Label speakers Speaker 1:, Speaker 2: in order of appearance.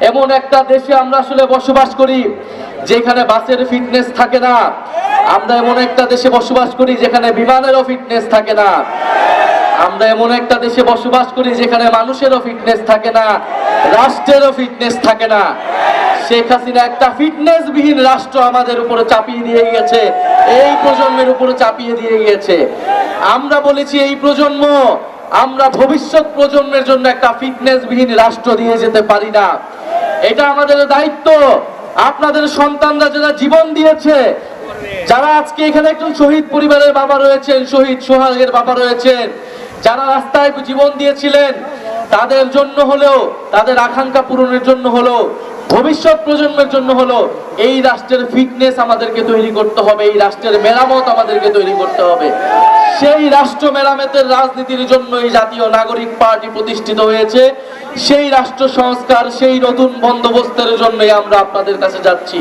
Speaker 1: এমন একটা দেশে আমরা আসলে বসবাস করি, যেখানে বাসের ফিটনেস থাকে না। আমরা এমন একটা দেশে বসবাস করি, যেখানে বিমানেরও ফিটনেস থাকে না। আমরা এমন একটা দেশে বসবাস করি, যেখানে মানুষেরও ফিটনেস থাকে না, রাষ্ট্রেরও ফিটনেস থাকে না। শেখ হাসিনা একটা ফিটনেস বিহীন রাষ্ট্র আমাদের উপরে চাপিয়ে দিয়ে গিয়েছে, এই প্রজন্মের উপরে চাপিয়ে দিয়ে গিয়েছে। আমরা বলেছি এই প্রজন্ম, আমরা ভবিষ্যৎ প্রজন্মের জন্য একটা ফিটনেস বিহীন রাষ্ট্র দিয়ে যেতে পারি না। এটা আমাদের দায়িত্ব। আপনাদের সন্তানরা যারা জীবন দিয়েছে, যারা আজকে এখানে একজন শহীদ পরিবারের বাবা রয়েছেন, শহীদ সোহাগের বাবা রয়েছেন, যারা রাস্তায় জীবন দিয়েছিলেন, তাদের জন্য হলেও, তাদের আকাঙ্ক্ষা পূরণের জন্য হলেও, ভবিষ্যৎ প্রজন্মের জন্য হলো এই রাষ্ট্রের ফিটনেস আমাদেরকে তৈরি করতে হবে, এই রাষ্ট্রের মেরামত আমাদেরকে তৈরি করতে হবে। সেই রাষ্ট্র মেরামতের রাজনীতির জন্য এই জাতীয় নাগরিক পার্টি প্রতিষ্ঠিত হয়েছে। সেই রাষ্ট্র সংস্কার সেই নতুন বন্দোবস্তের জন্যই আমরা আপনাদের কাছে যাচ্ছি।